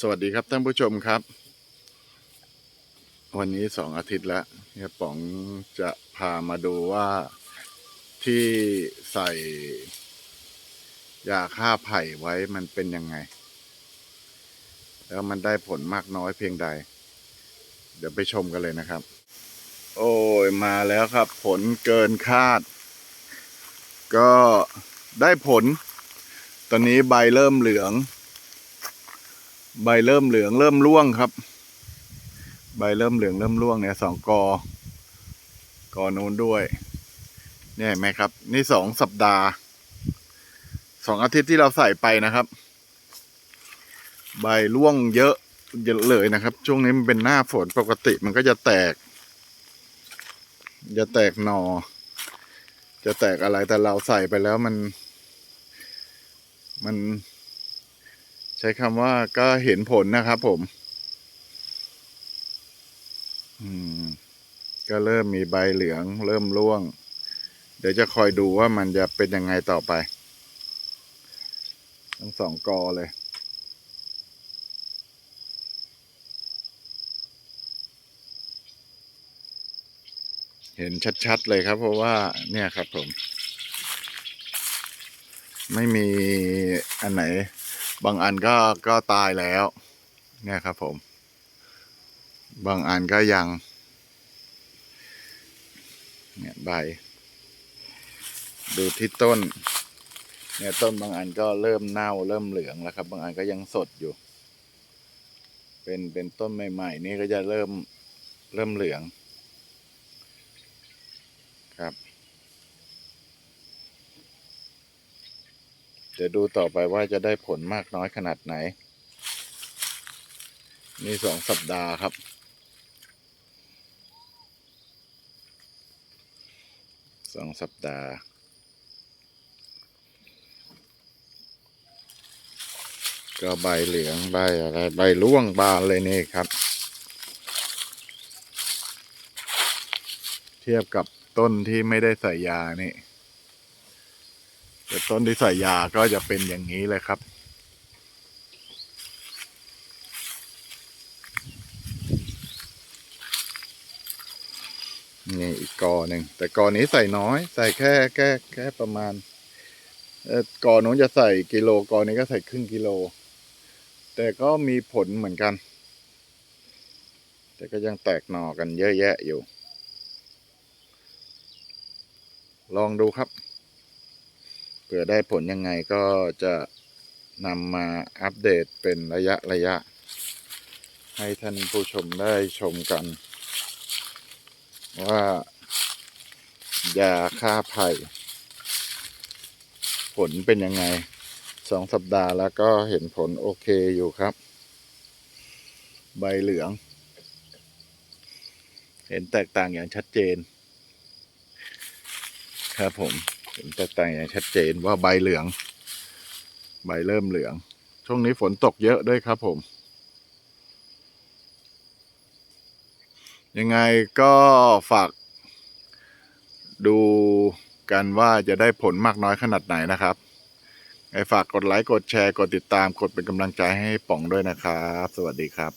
สวัสดีครับท่านผู้ชมครับ วันนี้สองอาทิตย์แล้วเนี่ยป๋องจะพามาดูว่าที่ใส่ยาฆ่าไผ่ไว้มันเป็นยังไง แล้วมันได้ผลมากน้อยเพียงใด เดี๋ยวไปชมกันเลยนะครับ โอ้ยมาแล้วครับ ผลเกินคาด ก็ได้ผล ตอนนี้ใบเริ่มเหลือง ใบเริ่มเหลืองเริ่มร่วงครับ ใบเริ่มเหลืองเริ่มร่วงเนี่ยสองกอกอนู้นด้วยเนี่ยเห็นไหมครับ นี่สองสัปดาห์สองอาทิตย์ที่เราใส่ไปนะครับ ใบร่วงเยอะเยอะเลยนะครับ ช่วงนี้มันเป็นหน้าฝนปกติมันก็จะแตก จะแตกหนอ จะแตกอะไรแต่เราใส่ไปแล้วมัน มัน ใช้คำว่าก็เห็นผลนะครับผม อืม ก็เริ่มมีใบเหลือง เริ่มร่วง เดี๋ยวจะคอยดูว่ามันจะเป็นยังไงต่อไป ทั้งสองกอเลยเห็นชัด ๆ เลยครับ เพราะว่าเนี่ยครับผม ไม่มีอันไหน บางอันก็ก็ตายแล้วเนี่ยครับผม บางอันก็ยัง เนี่ยใบ ดูที่ต้น เนี่ยต้นบางอันก็เริ่มเน่าเริ่มเหลืองแล้วครับ บางอันก็ยังสดอยู่ เป็นเป็นต้นใหม่ ๆ นี่ก็จะเริ่มเริ่มเหลืองครับ เดี๋ยวดูต่อไปว่าจะได้ผลมากน้อยขนาดไหน นี่สองสัปดาห์ครับ สองสัปดาห์ก็ใบเหลืองใบอะไรใบร่วงบานเลยนี่ครับ เทียบกับต้นที่ไม่ได้ใส่ยานี่ แต่ต้นที่ใส่ยาก็จะเป็นอย่างนี้เลยครับ นี่อีกกอหนึ่ง แต่กอนี้ใส่น้อย ใส่แค่แค่แค่ประมาณเออกอนู้นจะใส่กิโลกอนี้ก็ใส่ครึ่งกิโล แต่ก็มีผลเหมือนกัน แต่ก็ยังแตกหน่อกันเยอะแยะอยู่ ลองดูครับ เผื่อได้ผลยังไงก็จะนำมาอัปเดตเป็นระยะระยะ ให้ท่านผู้ชมได้ชมกัน ว่ายาฆ่าภัยผลเป็นยังไงสองสัปดาห์แล้วก็เห็นผลโอเคอยู่ครับ ใบเหลือง เห็นแตกต่างอย่างชัดเจน ครับผม เห็นแตกต่างอย่างชัดเจนว่าใบเหลือง ใบเริ่มเหลือง ช่วงนี้ฝนตกเยอะด้วยครับผม ยังไงก็ฝาก ดูกันว่าจะได้ผลมากน้อยขนาดไหนนะครับไงฝากกดไลค์ กดแชร์ กดติดตาม กดเป็นกำลังใจให้ป๋องด้วยนะครับ สวัสดีครับ